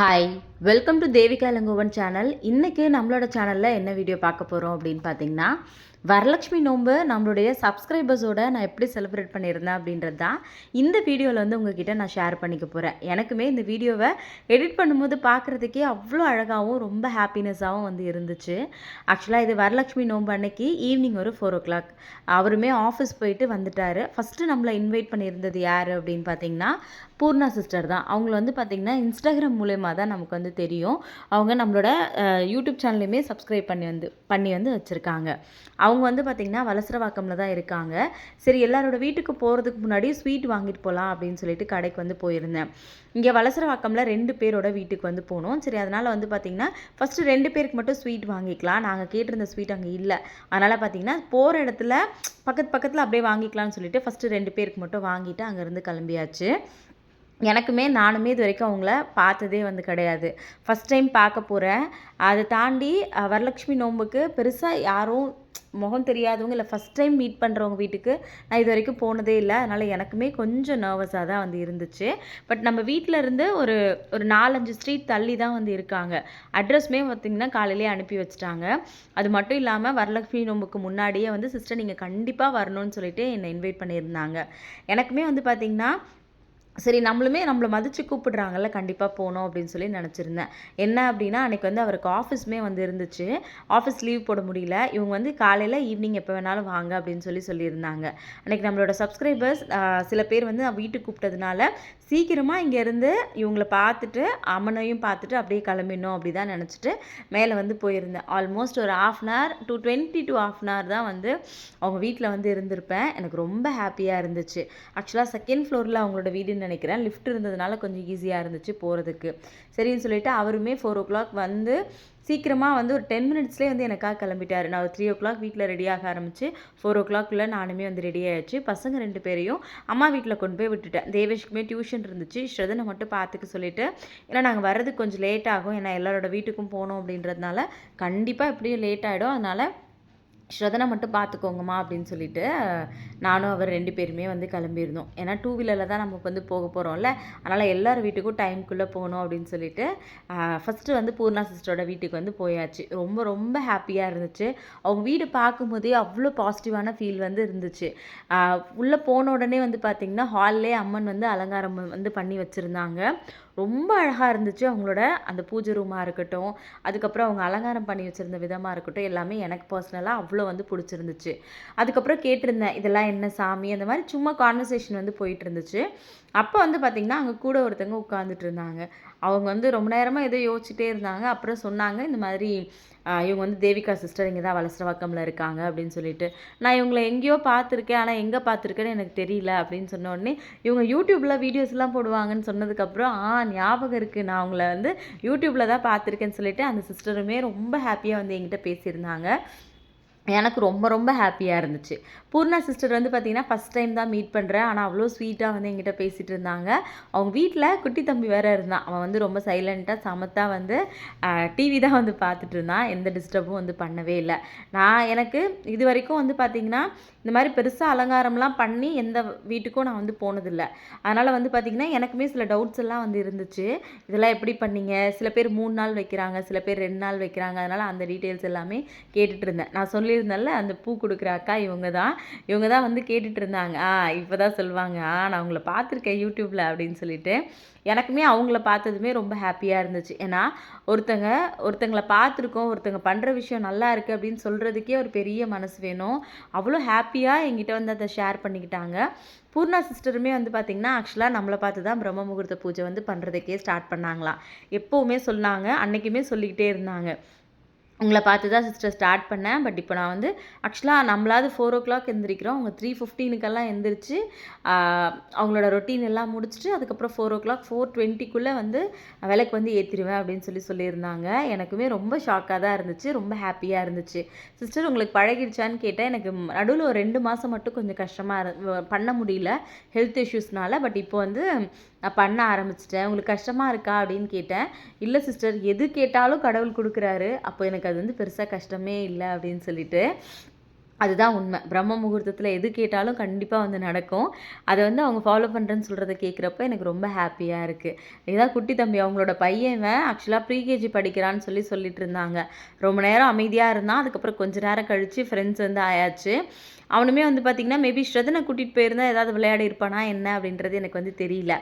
Hi welcome to Devika Elangovan channel இன்றைக்கி நம்மளோட சேனலில் என்ன வீடியோ பார்க்க போகிறோம் அப்படின்னு பார்த்தீங்கன்னா வரலட்சுமி நோன்பு நம்மளுடைய சப்ஸ்கிரைபர்ஸோட நான் எப்படி செலிப்ரேட் பண்ணியிருந்தேன் அப்படின்றது தான் இந்த வீடியோவில் வந்து உங்ககிட்ட நான் ஷேர் பண்ணிக்க போகிறேன் எனக்குமே இந்த வீடியோவை எடிட் பண்ணும்போது பார்க்குறதுக்கே அவ்வளோ அழகாகவும் ரொம்ப ஹாப்பினஸ்ஸாகவும் வந்து இருந்துச்சு. ஆக்சுவலாக இது வரலட்சுமி நோன்பு அன்னைக்கு ஈவினிங் ஒரு ஃபோர் ஓ கிளாக் அவருமே ஆஃபீஸ் போயிட்டு வந்துட்டார். ஃபஸ்ட்டு நம்மளை இன்வைட் பண்ணியிருந்தது யார் அப்படின்னு பார்த்தீங்கன்னா பூர்ணா சிஸ்டர் தான். அவங்கள வந்து பார்த்திங்கன்னா இன்ஸ்டாகிராம் மூலயமா தான் நமக்கு வந்து தெரியும். அவங்க நம்மளோட யூடியூப் சேனல்லையுமே சப்ஸ்கிரைப் பண்ணி வந்து பண்ணி வந்து வச்சுருக்காங்க. அவங்க வந்து பார்த்திங்கன்னா வலசரவாக்கமில் தான் இருக்காங்க. சரி எல்லாரோட வீட்டுக்கு போகிறதுக்கு முன்னாடி ஸ்வீட் வாங்கிட்டு போகலாம் அப்படின்னு சொல்லிட்டு கடைக்கு வந்து போயிருந்தேன். இங்கே வலசரவாக்கமில் ரெண்டு பேரோட வீட்டுக்கு வந்து போனோம். சரி அதனால் வந்து பார்த்திங்கன்னா ஃபஸ்ட்டு ரெண்டு பேருக்கு மட்டும் ஸ்வீட் வாங்கிக்கலாம். நாங்கள் கேட்டிருந்த ஸ்வீட் அங்கே இல்லை. அதனால் பார்த்திங்கன்னா போகிற இடத்துல பக்கத்து பக்கத்தில் அப்படியே வாங்கிக்கலாம்னு சொல்லிட்டு ஃபஸ்ட்டு ரெண்டு பேருக்கு மட்டும் வாங்கிட்டு அங்கேருந்து கிளம்பியாச்சு. எனக்குமே நானுமே இது வரைக்கும் அவங்கள பார்த்ததே வந்து கிடையாது. ஃபஸ்ட் டைம் பார்க்க போகிறேன் அதை தாண்டி வரலட்சுமி நோன்புக்கு பெருசாக யாரும் முகம் தெரியாதவங்க இல்லை ஃபஸ்ட் டைம் மீட் பண்ணுறவங்க வீட்டுக்கு நான் இது வரைக்கும் போனதே இல்லை. அதனால் எனக்குமே கொஞ்சம் நர்வஸாக தான் வந்து இருந்துச்சு. பட் நம்ம வீட்டில் இருந்து ஒரு ஒரு நாலஞ்சு ஸ்ட்ரீட் தள்ளி தான் வந்து இருக்காங்க. அட்ரஸ்மே பார்த்திங்கன்னா காலையிலேயே அனுப்பி வச்சுட்டாங்க. அது மட்டும் இல்லாமல் வரலட்சுமி நோம்புக்கு முன்னாடியே வந்து சிஸ்டர் நீங்கள் கண்டிப்பாக வரணும்னு சொல்லிட்டு என்னை இன்வைட் பண்ணியிருந்தாங்க. எனக்குமே வந்து பார்த்திங்கன்னா சரி நம்மளுமே நம்மளை மதித்து கூப்பிடுறாங்கல்ல கண்டிப்பாக போகணும் அப்படின்னு சொல்லி நினச்சிருந்தேன். என்ன அப்படின்னா அன்றைக்கி வந்து அவருக்கு ஆஃபீஸுமே வந்து இருந்துச்சு. ஆஃபீஸ் லீவ் போட முடியல. இவங்க வந்து காலையில் ஈவினிங் எப்போ வேணாலும் வாங்க அப்படின்னு சொல்லி சொல்லியிருந்தாங்க. அன்றைக்கி நம்மளோட சப்ஸ்கிரைபர்ஸ் சில பேர் வந்து வீட்டுக்கு கூப்பிட்டதுனால சீக்கிரமாக இங்கேருந்து இவங்கள பார்த்துட்டு அம்மனையும் பார்த்துட்டு அப்படியே கிளம்பிடணும் அப்படி தான் நினச்சிட்டு மேலே வந்து போயிருந்தேன். ஆல்மோஸ்ட் ஒரு half an hour to twenty to half an hour தான் வந்து அவங்க வீட்டில் வந்து இருந்திருப்பேன். எனக்கு ரொம்ப ஹாப்பியாக இருந்துச்சு. ஆக்சுவலாக செகண்ட் ஃப்ளோரில் அவங்களோட வீடுன்னு நினைக்கிறேன். லிஃப்ட் இருந்ததுனால கொஞ்சம் ஈஸியாக இருந்துச்சு போகிறதுக்கு சரின்னு சொல்லிட்டு அவருமே ஃபோர் ஓ கிளாக் வந்து சீக்கிரமாக வந்து ஒரு டென் மினிட்ஸ்லேயே வந்து எனக்காக கிளம்பிட்டார். நான் ஒரு த்ரீ ஓ கிளாக் வீட்டில் ரெடியாக ஆரம்பிச்சு ஃபோர் ஓ கிளாக்குள்ளே நானுமே வந்து ரெடி ஆயாச்சு. பசங்க ரெண்டு பேரையும் அம்மா வீட்டில் கொண்டு போய் விட்டுட்டேன். தேவேஷ்க்குமே டியூஷன் இருந்துச்சு. ஸ்ரதனை மட்டும் பார்த்துக்க சொல்லிட்டு ஏன்னா நாங்கள் வர்றதுக்கு கொஞ்சம் லேட் ஆகும். ஏன்னா எல்லாரோட வீட்டுக்கும் போகணும் அப்படின்றதுனால கண்டிப்பாக எப்படியும் லேட் ஆகிடும் அதனால் ஸ்ரதனை மட்டும் பார்த்துக்கோங்கம்மா அப்படின்னு சொல்லிட்டு நானும் அவர் ரெண்டு பேருமே வந்து கிளம்பியிருந்தோம். ஏன்னா டூ வீலரில் தான் நமக்கு வந்து போக போகிறோம்ல அதனால் எல்லார் வீட்டுக்கும் டைம்குள்ளே போகணும் அப்படின்னு சொல்லிட்டு ஃபஸ்ட்டு வந்து பூர்ணா சிஸ்டரோட வீட்டுக்கு வந்து போயாச்சு. ரொம்ப ரொம்ப ஹாப்பியாக இருந்துச்சு. அவங்க வீடு பார்க்கும்போதே அவ்வளோ பாசிட்டிவான ஃபீல் வந்து இருந்துச்சு. உள்ளே போன உடனே வந்து பார்த்திங்கன்னா ஹால்லே அம்மன் வந்து அலங்காரம் வந்து பண்ணி வச்சுருந்தாங்க. ரொம்ப அழகாக இருந்துச்சு. அவங்களோட அந்த பூஜை ரூமாக இருக்கட்டும் அதுக்கப்புறம் அவங்க அலங்காரம் பண்ணி வச்சுருந்த விதமாக இருக்கட்டும் எல்லாமே எனக்கு பர்சனலாக அவ்வளோ வந்து பிடிச்சிருந்துச்சு. அதுக்கப்புறம் கேட்டிருந்தேன் இதெல்லாம் என்ன சாமி? அந்த மாதிரி சும்மா கான்வர்சேஷன் வந்து போயிட்டு இருந்துச்சு. அப்போ வந்து பார்த்திங்கன்னா அங்கே கூட ஒருத்தங்க உட்காந்துட்டு இருந்தாங்க. அவங்க வந்து ரொம்ப நேரமாக ஏதோ யோசிச்சுட்டே இருந்தாங்க. அப்புறம் சொன்னாங்க இந்த மாதிரி இவங்க வந்து தேவிகா சிஸ்டர் இங்கே தான் வலசரவாக்கமில் இருக்காங்க அப்படின்னு சொல்லிட்டு. நான் இவங்களை எங்கேயோ பார்த்துருக்கேன் ஆனால் எங்கே பார்த்துருக்கேன்னு எனக்கு தெரியல அப்படின்னு சொன்ன உடனே இவங்க யூடியூப்பில் வீடியோஸ்லாம் போடுவாங்கன்னு சொன்னதுக்கப்புறம் ஆ ஞாபகம் இருக்குது நான் அவங்கள வந்து யூடியூப்பில் தான் பார்த்துருக்கேன்னு சொல்லிட்டு அந்த சிஸ்டருமே ரொம்ப ஹாப்பியாக வந்து என்கிட்ட பேசியிருந்தாங்க. எனக்கு ரொம்ப ரொம்ப ஹாப்பியாக இருந்துச்சு. பூர்ணா சிஸ்டர் வந்து பார்த்திங்கன்னா ஃபஸ்ட் டைம் தான் மீட் பண்ணுறேன் ஆனால் அவ்வளோ ஸ்வீட்டாக வந்து என்கிட்ட பேசிகிட்டு இருந்தாங்க. அவங்க வீட்டில் குட்டி தம்பி வேறு இருந்தான். அவன் வந்து ரொம்ப சைலண்ட்டாக சமத்தாக வந்து டிவி தான் வந்து பார்த்துட்டு இருந்தான். எந்த டிஸ்டர்பும் வந்து பண்ணவே இல்லை. நான் எனக்கு இது வரைக்கும் வந்து பார்த்திங்கன்னா இந்த மாதிரி பெருசாக அலங்காரம்லாம் பண்ணி எந்த வீட்டுக்கும் நான் வந்து போனதில்லை. அதனால் வந்து பார்த்திங்கன்னா எனக்குமே சில டவுட்ஸ் எல்லாம் வந்து இருந்துச்சு. இதெல்லாம் எப்படி பண்ணீங்க? சில பேர் மூணு நாள் வைக்கிறாங்க சில பேர் ரெண்டு நாள் வைக்கிறாங்க. அதனால் அந்த டீட்டெயில்ஸ் எல்லாமே கேட்டுட்டு இருந்தேன். நான் சொல்லியிருந்தேன்ல அந்த பூ கொடுக்குற அக்கா இவங்க தான் இவங்க தான் வந்து கேட்டுட்டு இருந்தாங்க ஆ இப்போ தான் சொல்லுவாங்க. ஆ நான் உங்களை பார்த்துருக்கேன் யூடியூப்பில் அப்படின்னு சொல்லிட்டு. எனக்குமே அவங்கள பார்த்ததுமே ரொம்ப ஹாப்பியாக இருந்துச்சு. ஏன்னா ஒருத்தங்க ஒருத்தங்களை பார்த்துருக்கோம் ஒருத்தங்க பண்ணுற விஷயம் நல்லா இருக்குது அப்படின்னு சொல்கிறதுக்கே ஒரு பெரிய மனசு வேணும். அவ்வளோ ஹாப்பியாக எங்கிட்ட வந்து அதை ஷேர் பண்ணிக்கிட்டாங்க. பூர்ணா சிஸ்டருமே வந்து பார்த்திங்கன்னா ஆக்சுவலாக நம்மளை பார்த்து தான் பிரம்ம முகூர்த்த பூஜை வந்து பண்ணுறதுக்கே ஸ்டார்ட் பண்ணாங்களாம். எப்போவுமே சொன்னாங்க அன்றைக்குமே சொல்லிக்கிட்டே இருந்தாங்க. உங்களை பார்த்து தான் சிஸ்டர் ஸ்டார்ட் பண்ணேன். பட் இப்போ நான் வந்து ஆக்சுவலாக நம்மளாவது ஃபோர் ஓ கிளாக் எந்திரிக்கிறோம். அவங்க த்ரீ ஃபிஃப்டீனுக்கெல்லாம் எந்திரிச்சு அவங்களோட ரொட்டீன் எல்லாம் முடிச்சுட்டு அதுக்கப்புறம் ஃபோர் ஓ கிளாக் ஃபோர் டுவெண்ட்டிக்குள்ளே வந்து விலைக்கு வந்து ஏற்றிடுவேன் அப்படின்னு சொல்லி சொல்லியிருந்தாங்க. எனக்குமே ரொம்ப ஷாக்காக தான் இருந்துச்சு. ரொம்ப ஹாப்பியாக இருந்துச்சு. சிஸ்டர் உங்களுக்கு பழகிடுச்சான்னு கேட்டேன் எனக்கு நடுவில் ஒரு ரெண்டு மாதம் மட்டும் கொஞ்சம் கஷ்டமாக இரு பண்ண முடியல ஹெல்த் இஷ்யூஸ்னால பட் இப்போ வந்து நான் பண்ண ஆரம்பிச்சிட்டேன். உங்களுக்கு கஷ்டமாக இருக்கா? அப்படின்னு கேட்டேன். இல்லை சிஸ்டர். எது கேட்டாலும் கடவுள் கொடுக்குறாரு. அப்போ எனக்கு அது வந்து பெருசாக கஷ்டமே இல்லை. அப்படின்னு சொல்லிட்டு. அதுதான் உண்மை. பிரம்ம முகூர்த்தத்தில் எது கேட்டாலும் கண்டிப்பாக வந்து நடக்கும். அதை வந்து அவங்க ஃபாலோ பண்ணுறேன்னு சொல்கிறத கேட்குறப்ப எனக்கு ரொம்ப ஹாப்பியாக இருக்குது இதான் குட்டி தம்பி அவங்களோட பையன் ஆக்சுவலாக ப்ரீகேஜி படிக்கிறான்னு சொல்லி சொல்லிட்டு இருந்தாங்க. ரொம்ப நேரம் அமைதியாக இருந்தான். அதுக்கப்புறம் கொஞ்ச நேரம் கழித்து ஃப்ரெண்ட்ஸ் வந்து ஆயாச்சு. அவனுமே வந்து பார்த்திங்கன்னா மேபி ஸ்ரதனை கூட்டிகிட்டு போயிருந்தா ஏதாவது விளையாடி இருப்பானா? என்ன? அப்படின்றது எனக்கு வந்து தெரியல.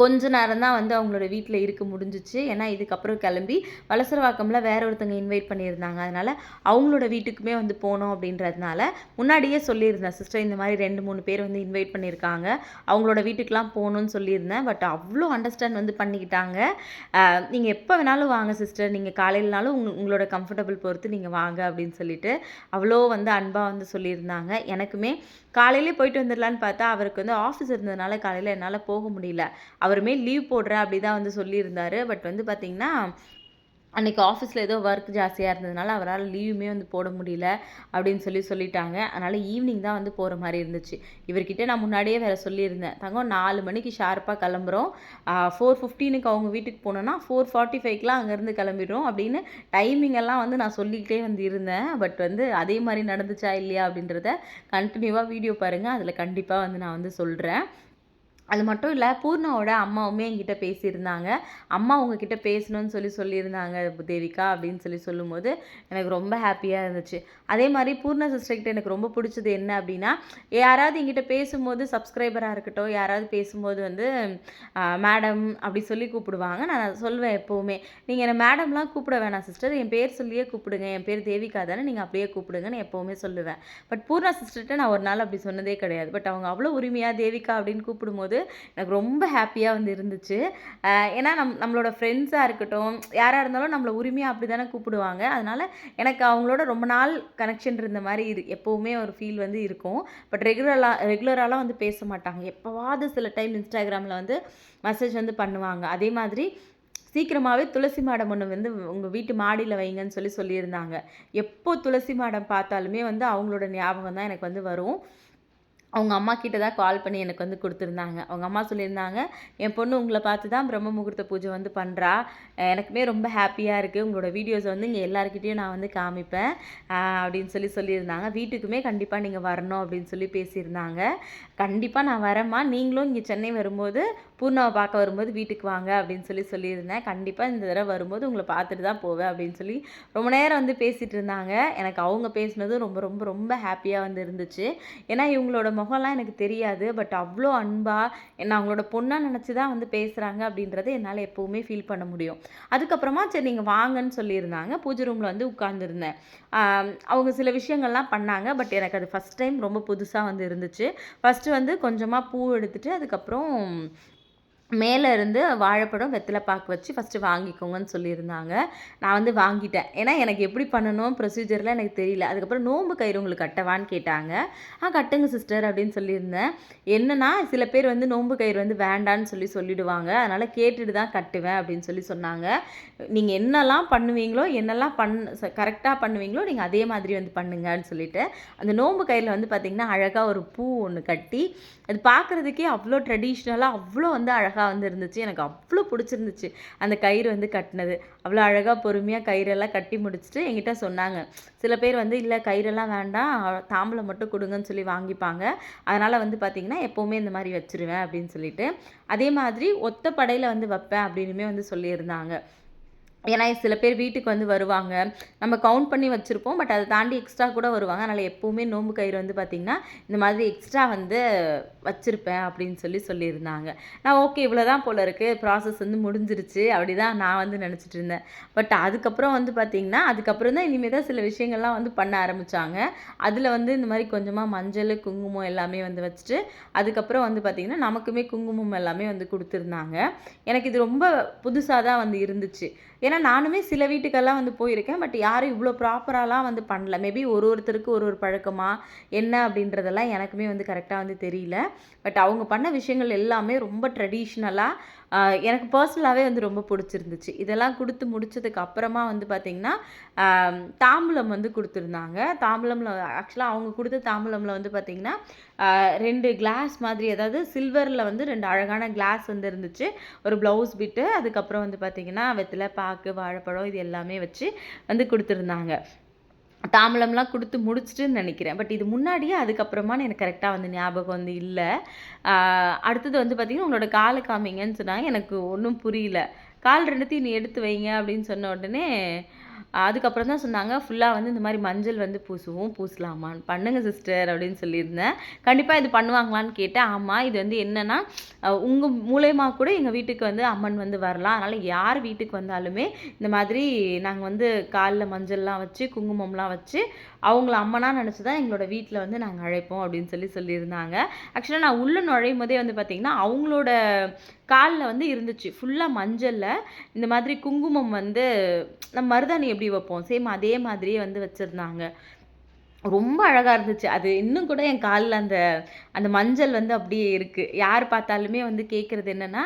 கொஞ்ச நேரம் தான் வந்து அவங்களோட வீட்டில் இருக்க முடிஞ்சிச்சு. ஏன்னா இதுக்கப்புறம் கிளம்பி வலசரவாக்கமில் வேற ஒருத்தங்க இன்வைட் பண்ணியிருந்தாங்க. அதனால் அவங்களோட வீட்டுக்குமே வந்து போனோம் அப்படின்றதுனால முன்னாடியே சொல்லியிருந்தேன் சிஸ்டர் இந்த மாதிரி ரெண்டு மூணு பேர் வந்து இன்வைட் பண்ணியிருக்காங்க. அவங்களோட வீட்டுக்கெலாம் போகணுன்னு சொல்லியிருந்தேன். பட் அவ்வளோ அண்டர்ஸ்டாண்ட் வந்து பண்ணிக்கிட்டாங்க. நீங்கள் எப்போ வேணாலும் வாங்க சிஸ்டர் நீங்கள் காலையிலனாலும் உங் உங்களோட கம்ஃபர்டபுள் பொறுத்து நீங்கள் வாங்க அப்படின்னு சொல்லிட்டு அவ்வளோ வந்து அன்பாக வந்து சொல்லியிருந்தாங்க. எனக்குமே காலையிலே போயிட்டு வந்துடலான்னு பார்த்தா அவருக்கு வந்து ஆஃபீஸ் இருந்ததுனால காலையில் என்னால் போக முடியல. அவருமே லீவ் போடுறேன் அப்படி தான் வந்து சொல்லியிருந்தாரு. பட் வந்து பார்த்திங்கன்னா அன்றைக்கி ஆஃபீஸில் ஏதோ ஒர்க் ஜாஸ்தியாக இருந்ததுனால அவரால் லீவுமே வந்து போட முடியல அப்படின்னு சொல்லி சொல்லிட்டாங்க. அதனால் ஈவினிங் தான் வந்து போகிற மாதிரி இருந்துச்சு. இவர்கிட்ட நான் முன்னாடியே வேறு சொல்லியிருந்தேன். தங்கம் நாலு மணிக்கு ஷார்ப்பாக கிளம்புறோம். ஃபோர் ஃபிஃப்டீனுக்கு அவங்க வீட்டுக்கு போனோன்னா ஃபோர் ஃபார்ட்டி ஃபைவ்க்கெலாம் அங்கேருந்து கிளம்பிடுறோம் அப்படின்னு டைமிங் எல்லாம் வந்து நான் சொல்லிக்கிட்டே வந்து இருந்தேன். பட் வந்து அதே மாதிரி நடந்துச்சா இல்லையா அப்படின்றத கண்டினியூவாக வீடியோ பாருங்கள் அதில் கண்டிப்பாக வந்து நான் வந்து சொல்கிறேன் அது மட்டும் இல்லை பூர்ணாவோட அம்மாவுமே என்கிட்ட பேசியிருந்தாங்க. அம்மா உங்ககிட்ட பேசணும்னு சொல்லி சொல்லியிருந்தாங்க தேவிகா அப்படின்னு சொல்லி சொல்லும்போது எனக்கு ரொம்ப ஹாப்பியாக இருந்துச்சு. அதே மாதிரி பூர்ணா சிஸ்டர்கிட்ட எனக்கு ரொம்ப பிடிச்சது என்ன அப்படின்னா யாராவது என்கிட்ட பேசும்போது சப்ஸ்கிரைபராக இருக்கட்டும் யாராவது பேசும்போது வந்து மேடம் அப்படி சொல்லி கூப்பிடுவாங்க. நான் சொல்வேன் எப்போவுமே. நீங்கள் என்னை மேடம்லாம் கூப்பிட வேணாம் சிஸ்டர் என் பேர் சொல்லியே கூப்பிடுங்க. என் பேர் தேவிகா தானே. நீங்கள் அப்படியே கூப்பிடுங்கன்னு எப்போவுமே சொல்லுவேன். பட் பூர்ணா சிஸ்டர்கிட்ட நான் ஒரு நாள் அப்படி சொன்னதே கிடையாது. பட் அவங்க அவ்வளோ உரிமையாக தேவிகா அப்படின்னு கூப்பிடும்போது எனக்கு ரொம்ப ஹாப்பியாக வந்து இருந்துச்சு. ஏன்னா நம் நம்மளோட ஃப்ரெண்ட்ஸாக இருக்கட்டும் யாராக இருந்தாலும் நம்மளை உரிமையாக அப்படி தானே கூப்பிடுவாங்க. அதனால் எனக்கு அவங்களோட ரொம்ப நாள் கனெக்ஷன் இருந்த மாதிரி இரு எப்போவுமே ஒரு ஃபீல் வந்து இருக்கும். பட் ரெகுலராக ரெகுலராலாம் வந்து பேச மாட்டாங்க. எப்போவாவது சில டைம் இன்ஸ்டாகிராமில் வந்து மெசேஜ் வந்து பண்ணுவாங்க. அதே மாதிரி சீக்கிரமாகவே துளசி மாடம் ஒன்று வந்து உங்கள் வீட்டு மாடியில் வைங்கன்னு சொல்லி சொல்லியிருந்தாங்க. எப்போ துளசி மாடம் பார்த்தாலுமே வந்து அவங்களோட ஞாபகம் தான் எனக்கு வந்து வரும். அவங்க அம்மா கிட்ட தான் கால் பண்ணி எனக்கு வந்து கொடுத்துருந்தாங்க. அவங்க அம்மா சொல்லியிருந்தாங்க என் பொண்ணு உங்களை பார்த்து தான் பிரம்ம முகூர்த்த பூஜை வந்து பண்ணுறா எனக்குமே ரொம்ப ஹாப்பியாக இருக்குது உங்களோட வீடியோஸ் வந்து இங்கே எல்லாருக்கிட்டேயும் நான் வந்து காமிப்பேன். அப்படின்னு சொல்லி சொல்லியிருந்தாங்க. வீட்டுக்குமே கண்டிப்பாக நீங்கள் வரணும் அப்படின்னு சொல்லி பேசியிருந்தாங்க. கண்டிப்பாக நான் வரேம்மா. நீங்களும் இங்கே சென்னை வரும்போது பூர்ணாவை பார்க்க வரும்போது வீட்டுக்கு வாங்க அப்படின்னு சொல்லி சொல்லியிருந்தேன். கண்டிப்பாக இந்த தடவை வரும்போது உங்களை பார்த்துட்டு தான் போவேன் அப்படின்னு சொல்லி ரொம்ப நேரம் வந்து பேசிகிட்டு இருந்தாங்க. எனக்கு அவங்க பேசினதும் ரொம்ப ரொம்ப ரொம்ப ஹாப்பியாக வந்து இருந்துச்சு. ஏன்னா இவங்களோட முகம்லாம் எனக்கு தெரியாது. பட் அவ்வளோ அன்பாக என்ன அவங்களோட பொண்ணாக நினச்சி தான் வந்து பேசுகிறாங்க அப்படின்றத என்னால் எப்போவுமே ஃபீல் பண்ண முடியும். அதுக்கப்புறமா சரி நீங்கள் வாங்கன்னு சொல்லியிருந்தாங்க. பூஜை ரூமில் வந்து உட்காந்துருந்தேன் அவங்க சில விஷயங்கள்லாம் பண்ணாங்க. பட் எனக்கு அது ஃபஸ்ட் டைம் ரொம்ப புதுசாக வந்து இருந்துச்சு. ஃபஸ்ட்டு வந்து கொஞ்சமாக பூ எடுத்துகிட்டு அதுக்கப்புறம் மேலே இருந்து வாழைப்படம் வெத்தலை பாக்கு வச்சு ஃபஸ்ட்டு வாங்கிக்கோங்கன்னு சொல்லியிருந்தாங்க. நான் வந்து வாங்கிட்டேன். ஏன்னா எனக்கு எப்படி பண்ணணும் ப்ரொசீஜர்லாம் எனக்கு தெரியல. அதுக்கப்புறம் நோம்பு கயிறு உங்களுக்கு கட்டவான்னு கேட்டாங்க. ஆ கட்டுங்க சிஸ்டர் அப்படின்னு சொல்லியிருந்தேன். என்னன்னா சில பேர் வந்து நோம்பு கயிறு வந்து வேண்டான்னு சொல்லி சொல்லிடுவாங்க. அதனால் கேட்டுட்டு தான் கட்டுவேன் அப்படின்னு சொல்லி சொன்னாங்க. நீங்கள் என்னெல்லாம் பண்ணுவீங்களோ என்னெல்லாம் பண் கரெக்டாக பண்ணுவீங்களோ நீங்கள் அதே மாதிரி வந்து பண்ணுங்கன்னு சொல்லிட்டு அந்த நோம்பு கயிறில் வந்து பார்த்திங்கன்னா அழகாக ஒரு பூ ஒன்று கட்டி அது பார்க்குறதுக்கே அவ்வளோ ட்ரெடிஷ்னலாக அவ்வளோ வந்து அழகாக வந்து இருந்துச்சு. எனக்கு அவ்வளோ பிடிச்சிருந்துச்சு. அந்த கயிறு வந்து கட்டினது. அவ்வளோ அழகாக பொறுமையாக கயிறெல்லாம் கட்டி முடிச்சுட்டு என்கிட்ட சொன்னாங்க. சில பேர் வந்து இல்லை கயிறெல்லாம் வேண்டாம். தாம்பளம் மட்டும் கொடுங்கன்னு சொல்லி வாங்கிப்பாங்க. அதனால் வந்து பார்த்திங்கன்னா எப்போவுமே இந்த மாதிரி வச்சுருவேன். அப்படின்னு சொல்லிட்டு. அதே மாதிரி ஒத்த படையில் வந்து வைப்பேன் அப்படின்னுமே வந்து சொல்லியிருந்தாங்க. ஏன்னா சில பேர் வீட்டுக்கு வந்து வருவாங்க. நம்ம கவுண்ட் பண்ணி வச்சுருப்போம். பட் அதை தாண்டி எக்ஸ்ட்ரா கூட வருவாங்க. அதனால் எப்போவுமே நோம்பு கயிறு வந்து பார்த்திங்கன்னா இந்த மாதிரி எக்ஸ்ட்ரா வந்து வச்சுருப்பேன் அப்படின்னு சொல்லி சொல்லியிருந்தாங்க. நான் ஓகே இவ்வளோ தான் போல் இருக்குது ப்ராசஸ் வந்து முடிஞ்சிருச்சு. அப்படி தான் நான் வந்து நினச்சிட்டு இருந்தேன். பட் அதுக்கப்புறம் வந்து பார்த்திங்கன்னா அதுக்கப்புறம் தான் இனிமேல் தான் சில விஷயங்கள்லாம் வந்து பண்ண ஆரம்பித்தாங்க அதில் வந்து இந்த மாதிரி கொஞ்சமாக மஞ்சள் குங்குமம் எல்லாமே வந்து வச்சுட்டு அதுக்கப்புறம் வந்து பார்த்திங்கன்னா நமக்குமே குங்குமம் எல்லாமே வந்து கொடுத்துருந்தாங்க. எனக்கு இது ரொம்ப புதுசாக தான் வந்து இருந்துச்சு. ஏன்னா நானுமே சில வீட்டுக்கெல்லாம் வந்து போயிருக்கேன். பட் யாரும் இவ்வளோ ப்ராப்பராலாம் வந்து பண்ணல. மேபி ஒரு ஒருத்தருக்கு ஒரு ஒரு பழக்கமாக என்ன அப்படின்றதெல்லாம் எனக்குமே வந்து கரெக்டாக வந்து தெரியல. பட் அவங்க பண்ண விஷயங்கள் எல்லாமே ரொம்ப ட்ரெடிஷ்னலாக எனக்கு பர்சனலாகவே வந்து ரொம்ப பிடிச்சிருந்துச்சு. இதெல்லாம் கொடுத்து முடிச்சதுக்கு அப்புறமா வந்து பார்த்திங்கன்னா தாம்பூலம் வந்து கொடுத்துருந்தாங்க. தாம்பூலமில் ஆக்சுவலாக அவங்க கொடுத்த தாம்பூலமில் வந்து பார்த்திங்கன்னா ரெண்டு கிளாஸ் மாதிரி அதாவது சில்வரில் வந்து ரெண்டு அழகான கிளாஸ் வந்து இருந்துச்சு. ஒரு ப்ளவுஸ் பிட்டு அதுக்கப்புறம் வந்து பார்த்திங்கன்னா வெத்தலை பாக்கு வாழைப்பழம் இது எல்லாமே வச்சு வந்து கொடுத்துருந்தாங்க. தாம்பலம்லாம் கொடுத்து முடிச்சிட்டுன்னு நினைக்கிறேன். பட் இது முன்னாடியே அதுக்கப்புறமான்னு எனக்கு கரெக்டாக வந்து ஞாபகம் வந்து இல்லை அடுத்தது வந்து பார்த்திங்கன்னா "உங்களோட காலை காமிங்கன்னு" சொன்னாங்க. எனக்கு ஒன்றும் புரியல. "கால் ரெண்டுத்தையும் நீ எடுத்து வைங்க" அப்படின்னு சொன்ன உடனே, அதுக்கப்புறம் தான் சொன்னாங்க, ஃபுல்லாக வந்து இந்த மாதிரி மஞ்சள் வந்து பூசுவோம். பூசலாமான்னு." "பண்ணுங்க சிஸ்டர்" அப்படின்னு சொல்லியிருந்தேன். கண்டிப்பாக இது பண்ணுவாங்களான்னு கேட்டேன். ஆமாம் இது வந்து என்னென்னா உங்கள் மூலயமா கூட எங்கள் வீட்டுக்கு வந்து அம்மன் வந்து வரலாம். அதனால் யார் வீட்டுக்கு வந்தாலுமே, இந்த மாதிரி நாங்கள் வந்து காலில் மஞ்சள்லாம் வச்சு, குங்குமம்லாம் வச்சு, அவங்கள அம்மனா நினச்சி தான் எங்களோட வீட்டில் வந்து நாங்கள் அழைப்போம் அப்படின்னு சொல்லி சொல்லியிருந்தாங்க. ஆக்சுவலாக நான் உள்ளே நுழையும் போதே வந்து பார்த்திங்கன்னா அவங்களோட காலில் வந்து இருந்துச்சு. ஃபுல்லாக மஞ்சளில் இந்த மாதிரி குங்குமம் வந்து நம்ம மருதாணி எப்படி வைப்போம், சேம் அதே மாதிரியே வந்து வச்சுருந்தாங்க ரொம்ப அழகாக இருந்துச்சு. அது இன்னும் கூட என் காலில் அந்த அந்த மஞ்சள் வந்து அப்படியே இருக்குது யார் பார்த்தாலுமே வந்து கேட்குறது என்னென்னா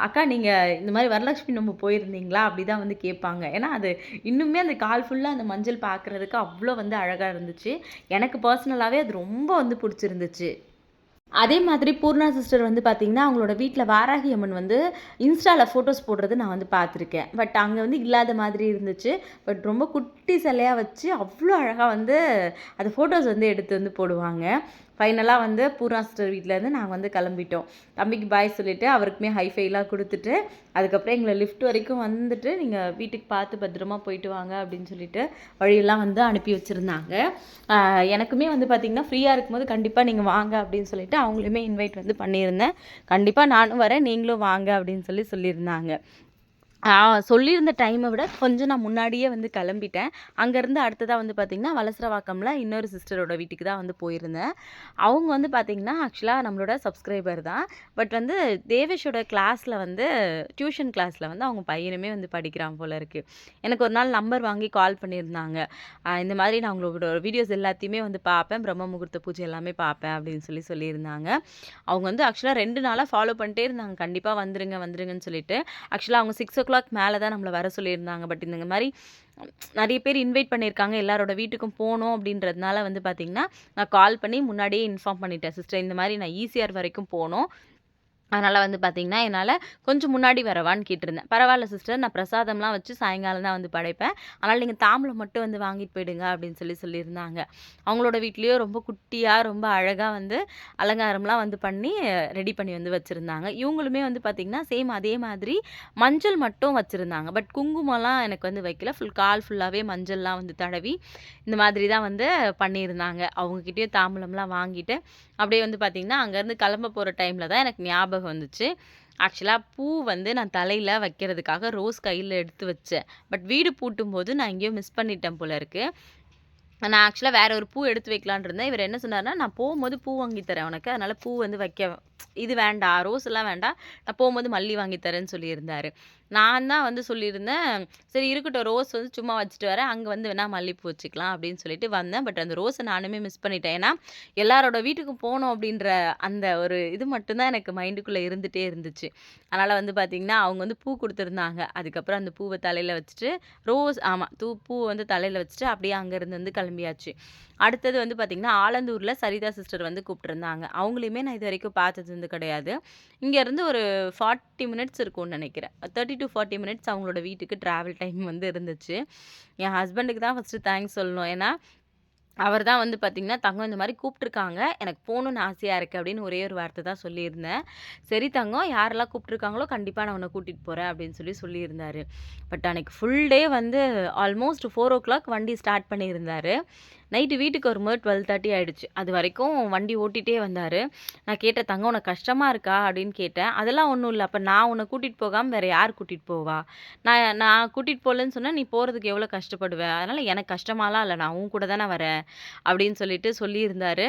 அக்கா நீங்கள் இந்த மாதிரி வரலட்சுமி நம்ம போயிருந்தீங்களா?" அப்படிதான் வந்து கேட்பாங்க. ஏன்னா, அது இன்னுமே அந்த கால் ஃபுல்லாக அந்த மஞ்சள் பார்க்கறதுக்கு அவ்வளோ வந்து அழகாக இருந்துச்சு. எனக்கு பர்சனலாகவே அது ரொம்ப வந்து பிடிச்சிருந்துச்சு அதே மாதிரி பூர்ணா சிஸ்டர் வந்து பார்த்தீங்கன்னா, அவங்களோட வீட்டில் வாராகி அம்மன் வந்து இன்ஸ்டாவில் ஃபோட்டோஸ் போடுறது நான் வந்து பார்த்துருக்கேன். பட் அங்கே வந்து இல்லாத மாதிரி இருந்துச்சு. பட் ரொம்ப குட்டி சிலையா வச்சு அவ்வளோ அழகாக வந்து அந்த ஃபோட்டோஸ் வந்து எடுத்து வந்து போடுவாங்க. ஃபைனலாக வந்து பூராஸ்டர் வீட்டிலேருந்து நாங்கள் வந்து கிளம்பிட்டோம். தம்பிக்கு பாய் சொல்லிவிட்டு அவருக்குமே ஹை கொடுத்துட்டு அதுக்கப்புறம் எங்களை லிஃப்ட் வரைக்கும் வந்துட்டு, நீங்கள் வீட்டுக்கு பார்த்து பத்திரமா போயிட்டு வாங்க" அப்படின்னு சொல்லிட்டு வழியெல்லாம் வந்து அனுப்பி வச்சுருந்தாங்க எனக்குமே வந்து பார்த்தீங்கன்னா, ஃப்ரீயாக இருக்கும்போது கண்டிப்பாக நீங்கள் வாங்க அப்படின்னு சொல்லிட்டு, அவங்களையுமே இன்வைட் வந்து பண்ணியிருந்தேன். கண்டிப்பாக நானும் வரேன். நீங்களும் வாங்க" அப்படின்னு சொல்லி சொல்லியிருந்தாங்க. சொல்லியிருந்த டைமை விட கொஞ்சம் நான் முன்னாடியே வந்து கிளம்பிட்டேன். அங்கேருந்து அடுத்ததாக வந்து பார்த்திங்கன்னா வலசரவாக்கம்ல இன்னொரு சிஸ்டரோட வீட்டுக்கு தான் வந்து போயிருந்தேன். அவங்க வந்து பார்த்திங்கன்னா ஆக்சுவலாக நம்மளோட சப்ஸ்கிரைபர் தான். பட் வந்து தேவேஷோட கிளாஸில் வந்து டியூஷன் கிளாஸில் வந்து அவங்க பையனுமே வந்து படிக்கிறான் போல இருக்குது எனக்கு ஒரு நாள் நம்பர் வாங்கி கால் பண்ணியிருந்தாங்க. இந்த மாதிரி நான் அவங்களோட வீடியோஸ் எல்லாத்தையுமே வந்து பார்ப்பேன். பிரம்ம முகூர்த்த பூஜை எல்லாமே பார்ப்பேன் அப்படின்னு சொல்லி சொல்லியிருந்தாங்க. அவங்க வந்து ஆக்சுவலாக ரெண்டு நாளாக ஃபாலோ பண்ணிட்டே இருந்தாங்க. கண்டிப்பாக வந்துருங்க, வந்துருங்கன்னு சொல்லிட்டு. ஆக்சுவலாக அவங்க கிளாக் மேலே தான் நம்மளை வர சொல்லியிருந்தாங்க. பட் இந்த மாதிரி நிறைய பேர் இன்வைட் பண்ணியிருக்காங்க. எல்லாரோட வீட்டுக்கும் போகணும் அப்படின்றதுனால வந்து பார்த்திங்கன்னா நான் கால் பண்ணி முன்னாடியே இன்ஃபார்ம் பண்ணிட்டேன். "சிஸ்டர் இந்த மாதிரி நான் ஈசிஆர் வரைக்கும் போகணும் அதனால் வந்து பார்த்திங்கன்னா என்னால் கொஞ்சம் முன்னாடி வரவான்னு கேட்டிருந்தேன். பரவாயில்ல சிஸ்டர். நான் பிரசாதம்லாம் வச்சு சாயங்காலம் தான் வந்து படைப்பேன். அதனால் நீங்கள் தாம்பூலம் மட்டும் வந்து வாங்கிட்டு போயிடுங்க" அப்படின்னு சொல்லி சொல்லியிருந்தாங்க. அவங்களோட வீட்லேயும் ரொம்ப குட்டியாக ரொம்ப அழகாக வந்து அலங்காரம்லாம் வந்து பண்ணி ரெடி பண்ணி வந்து வச்சுருந்தாங்க இவங்களுமே வந்து பார்த்திங்கன்னா சேம் அதே மாதிரி மஞ்சள் மட்டும் வச்சுருந்தாங்க பட் குங்குமம்லாம் எனக்கு வந்து வைக்கல. ஃபுல் கால் ஃபுல்லாகவே மஞ்சள்லாம் வந்து தடவி, இந்த மாதிரி தான் வந்து பண்ணியிருந்தாங்க. அவங்கக்கிட்டேயும் கிட்டயும் தாம்பூலம்லாம் வாங்கிட்டு, அப்படியே வந்து பார்த்திங்கன்னா அங்கேருந்து கிளம்ப போகிற டைமில் தான் எனக்கு ஞாபகம் வந்துச்சு. ஆக்சுவலாக பூ வந்து நான் தலையில் வைக்கிறதுக்காக ரோஸ் கையில் எடுத்து வச்சேன். பட் வீடு பூட்டும்போது நான் எங்கேயோ மிஸ் பண்ணிட்டேன் போல இருக்கு. நான் ஆக்சுவலாக வேற ஒரு பூ எடுத்து வைக்கலான்னு இருந்தேன். இவர் என்ன சொன்னார்னா "நான் போகும்போது பூ வாங்கி தரேன் உனக்கு. அதனால் பூ வந்து வைக்க இது வேண்டாம். ரோஸ்லாம் வேண்டாம். நான் போகும்போது மல்லி வாங்கி தரேன்னு" சொல்லியிருந்தாரு. நான் தான் வந்து சொல்லியிருந்தேன், "சரி இருக்கட்டும். ரோஸ் வந்து சும்மா வச்சுட்டு வரேன். அங்கே வந்து வேணால் மல்லிப்பூ வச்சுக்கலாம்" அப்படின்னு சொல்லிட்டு வந்தேன். பட் அந்த ரோஸை நானுமே மிஸ் பண்ணிட்டேன். ஏன்னா, எல்லாரோட வீட்டுக்கும் போகணும் அப்படின்ற அந்த ஒரு இது மட்டும் தான் எனக்கு மைண்டுக்குள்ளே இருந்துகிட்டே இருந்துச்சு. அதனால் வந்து பார்த்திங்கன்னா அவங்க வந்து பூ கொடுத்துருந்தாங்க அதுக்கப்புறம் அந்த பூவை தலையில் வச்சுட்டு, ரோஸ் ஆமாம் தூ பூ வந்து தலையில் வச்சுட்டு, அப்படியே அங்கேருந்து வந்து கிளம்பியாச்சு. அடுத்தது வந்து பார்த்திங்கன்னா ஆலந்தூரில் சரிதா சிஸ்டர் வந்து கூப்பிட்டுருந்தாங்க. அவங்களையுமே நான் இது வரைக்கும் பார்த்தது வந்து கிடையாது. இங்கேருந்து ஒரு 40 மினிட்ஸ் இருக்கும்னு நினைக்கிறேன் தேர்ட்டி டு ஃபார்ட்டி மினிட்ஸ் அவங்களோட வீட்டுக்கு ட்ராவல் டைம் வந்து இருந்துச்சு. என் ஹஸ்பண்டுக்கு தான் ஃபர்ஸ்ட்டு தேங்க்ஸ் சொல்லணும். ஏன்னா, அவர் தான் வந்து பார்த்திங்கன்னா "தங்கம் இந்த மாதிரி கூப்பிட்டுருக்காங்க. எனக்கு போகணுன்னு ஆசையாக இருக்குது அப்படின்னு ஒரே ஒரு வார்த்தை தான் சொல்லியிருந்தேன். "சரி தங்கம். யாரெல்லாம் கூப்பிட்டுருக்காங்களோ கண்டிப்பாக நான் உன்னை கூட்டிகிட்டு போகிறேன் அப்படின்னு சொல்லி சொல்லியிருந்தார் பட் அன்னைக்கு ஃபுல் டே வந்து ஆல்மோஸ்ட் 4:00 வண்டி ஸ்டார்ட் பண்ணியிருந்தார் நைட்டு வீட்டுக்கு வரும்போது 12:30 ஆயிடுச்சு. அதுவரைக்கும் வண்டி ஓட்டிகிட்டே வந்தார் நான் கேட்டேன், "தங்கம் உனக்கு கஷ்டமாக இருக்கா?" அப்படின்னு கேட்டேன். "அதெல்லாம் ஒன்றும் இல்லை அப்போ நான் உன்னை கூட்டிகிட்டு போகாமல் வேறு யார் கூட்டிகிட்டு போவா? நான் நான் கூட்டிகிட்டு போகலன்னு சொன்னால் நீ போகிறதுக்கு எவ்வளோ கஷ்டப்படுவேன் அதனால் எனக்கு கஷ்டமாலாம் இல்லை நான் உன் கூட தானே வரேன்" அப்படின்னு சொல்லிட்டு சொல்லியிருந்தாரு.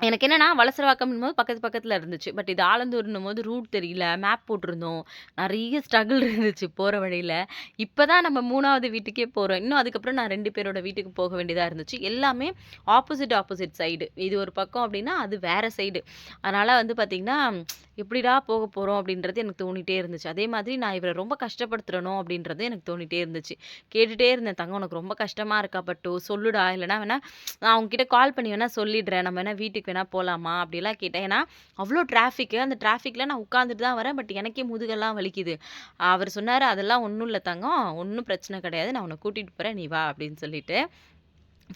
எனக்கு என்னன்னா, வலசரவாக்கம்ன்னும்போது பக்கத்து பக்கத்தில் இருந்துச்சு. பட் இது ஆலந்தூர்ன்னும்போது ரூட் தெரியல. மேப் போட்டிருந்தோம். நிறைய ஸ்ட்ரகிள் இருந்துச்சு போகிற வழியில் இப்போ தான் நம்ம மூணாவது வீட்டுக்கே போகிறோம் இன்னும் அதுக்கப்புறம் நான் ரெண்டு பேரோட வீட்டுக்கு போக வேண்டியதாக இருந்துச்சு. எல்லாமே ஆப்போசிட், ஆப்போசிட் சைடு. இது ஒரு பக்கம் அப்படின்னா, அது வேறு சைடு. அதனால் வந்து பார்த்திங்கன்னா எப்படிடா போக போகிறோம் அப்படின்றது எனக்கு தோணிட்டே இருந்துச்சு. அதே மாதிரி நான் இவரை ரொம்ப கஷ்டப்படுத்துறணும் அப்படின்றது எனக்கு தோணிட்டே இருந்துச்சு. கேட்டுகிட்டே இருந்தேன், "தங்கம் உனக்கு ரொம்ப கஷ்டமாக இருக்கா பட்டு? சொல்லுடா. இல்லைனா வேணா நான் அவங்ககிட்ட கால் பண்ணி வேணால் சொல்லிடுறேன். நம்ம வேணால் வீட்டுக்கு வேணால் போகலாமா அப்படிலாம் கேட்டேன். ஏன்னா, அவ்வளோ டிராஃபிக்கு. அந்த டிராஃபிக்கில் நான் உட்காந்துட்டு தான் வரேன். பட் எனக்கே முதுகெல்லாம் வலிக்குது. அவர் சொன்னார் "அதெல்லாம் ஒன்றும் இல்லை தங்கம். ஒன்றும் பிரச்சனை கிடையாது. நான் உன்னை கூட்டிகிட்டு போகிறேன் நீ வா" அப்படின்னு சொல்லிட்டு.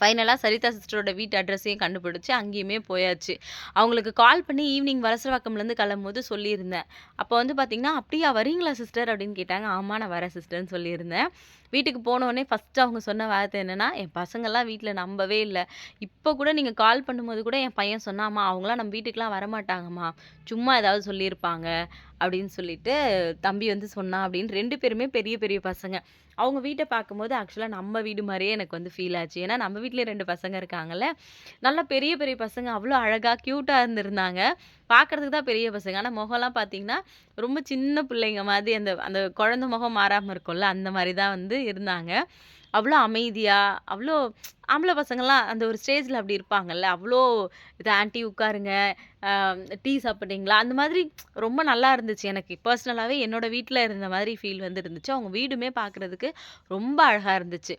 ஃபைனலாக சரிதா சிஸ்டரோட வீட்டு அட்ரஸையும் கண்டுபிடிச்சி அங்கேயுமே போயாச்சு. அவங்களுக்கு கால் பண்ணி ஈவினிங் வரசரவாக்கம்லேருந்து கிளம்பும்போது சொல்லியிருந்தேன். அப்போ வந்து பார்த்திங்கன்னா அப்படியா வரீங்களா சிஸ்டர் அப்படின்னு கேட்டாங்க. ஆமாம் நான் வரேன் சிஸ்டர்னு சொல்லியிருந்தேன். வீட்டுக்கு போனோடனே ஃபஸ்ட்டு அவங்க சொன்ன வார்த்தை என்னென்னா என் பசங்கள்லாம் வீட்டில் நம்பவே இல்லை. இப்போ கூட நீங்கள் கால் பண்ணும்போது கூட என் பையன் சொன்னாம்மா அவங்களாம் நம்ம வீட்டுக்கெலாம் வரமாட்டாங்கம்மா. சும்மா ஏதாவது சொல்லியிருப்பாங்க. அப்படின்னு சொல்லிட்டு தம்பி வந்து சொன்னான் அப்படின்னு ரெண்டு பேருமே பெரிய பெரிய பசங்க. அவங்க வீட்டை பார்க்கும்போது ஆக்சுவலாக நம்ம வீடு மாதிரியே எனக்கு வந்து ஃபீல் ஆச்சு. ஏன்னா நம்ம வீட்டிலே ரெண்டு பசங்க இருக்காங்கல்ல. நல்லா பெரிய பெரிய பசங்க. அவ்வளோ அழகாக க்யூட்டாக இருந்திருந்தாங்க. பார்க்குறதுக்கு தான் பெரிய பசங்க. ஆனால் முகம்லாம் பார்த்தீங்கன்னா ரொம்ப சின்ன பிள்ளைங்க மாதிரி அந்த அந்த குழந்த முகம் மாறாமல் இருக்கும்ல அந்த மாதிரி தான் வந்து இருந்தாங்க. அவ்வளோ அமைதியாக அவ்வளோ ஆம்பளை பசங்கள்லாம் அந்த ஒரு ஸ்டேஜில் அப்படி இருப்பாங்கல்ல அவ்வளோ இது ஆன்ட்டி உட்காருங்க டீ சாப்பிட்டீங்களா அந்த மாதிரி ரொம்ப நல்லா இருந்துச்சு எனக்கு. பர்சனலாகவே என்னோட வீட்டில் இருந்த மாதிரி ஃபீல் வந்து இருந்துச்சு அவங்க வீடுமே பார்க்குறதுக்கு ரொம்ப அழகாக இருந்துச்சு.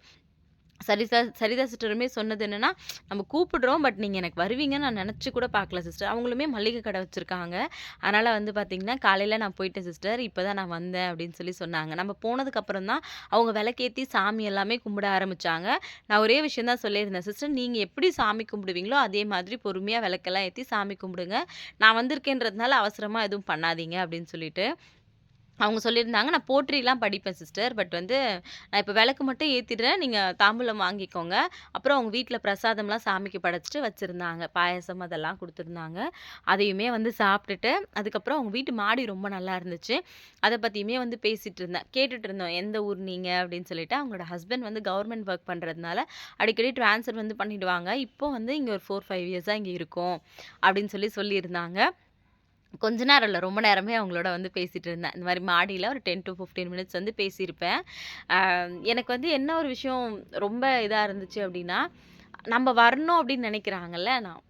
சரிதா சரிதா சிஸ்டருமே சொன்னது என்னென்னா நம்ம கூப்பிடுறோம் பட் நீங்கள் எனக்கு வருவீங்கன்னு நான் நினச்சி கூட பார்க்கல சிஸ்டர். அவங்களுமே மளிகை கடை வச்சுருக்காங்க. அதனால் வந்து பார்த்திங்கன்னா காலையில் நான் போயிட்டேன் சிஸ்டர். இப்போ தான் நான் வந்தேன் அப்படின்னு சொல்லி சொன்னாங்க. நம்ம போனதுக்கப்புறம் தான் அவங்க விளக்கேற்றி சாமி எல்லாமே கும்பிட ஆரம்பித்தாங்க நான் ஒரே விஷயம் தான் சொல்லியிருந்தேன். சிஸ்டர் நீங்கள் எப்படி சாமி கும்பிடுவீங்களோ அதே மாதிரி பொறுமையாக விளக்கெல்லாம் ஏற்றி சாமி கும்பிடுங்க. நான் வந்திருக்கேன்றதுனால அவசரமாக எதுவும் பண்ணாதீங்க அப்படின்னு சொல்லிட்டு அவங்க சொல்லியிருந்தாங்க. நான் போட்ரிலாம் படிப்பேன் சிஸ்டர். பட் வந்து நான் இப்போ விளக்கு மட்டும் ஏற்றிடுறேன் நீங்கள் தாம்பூலம் வாங்கிக்கோங்க. அப்புறம் அவங்க வீட்டில் பிரசாதம்லாம் சாமிக்கு படைச்சிட்டு வச்சுருந்தாங்க. பாயசம் அதெல்லாம் கொடுத்துருந்தாங்க. அதையுமே வந்து சாப்பிட்டுட்டு அதுக்கப்புறம் அவங்க வீட்டு மாடி ரொம்ப நல்லா இருந்துச்சு. அதை பற்றியுமே வந்து பேசிகிட்டு இருந்தேன் கேட்டுட்டு இருந்தோம் எந்த ஊர் நீங்கள் அப்படின்னு சொல்லிட்டு அவங்களோட ஹஸ்பண்ட் வந்து கவர்மெண்ட் ஒர்க் பண்ணுறதுனால அடிக்கடி ட்ரான்ஸ்ஃபர் வந்து பண்ணிவிடுவாங்க இப்போ வந்து இங்கே ஒரு ஃபோர் ஃபைவ் இயர்ஸாக இங்கே இருக்கும் அப்படின்னு சொல்லி சொல்லியிருந்தாங்க. கொஞ்ச நேரம் இல்லை. ரொம்ப நேரமே அவங்களோட வந்து பேசிகிட்டு இருந்தேன். இந்த மாதிரி மாடியில் ஒரு டென் டு ஃபிஃப்டீன் மினிட்ஸ் வந்து பேசியிருப்பேன். எனக்கு வந்து என்ன ஒரு விஷயம் ரொம்ப இதாக இருந்துச்சு அப்படின்னா நம்ம வரணும் அப்படின்னு நினைக்கிறாங்கல்ல நான்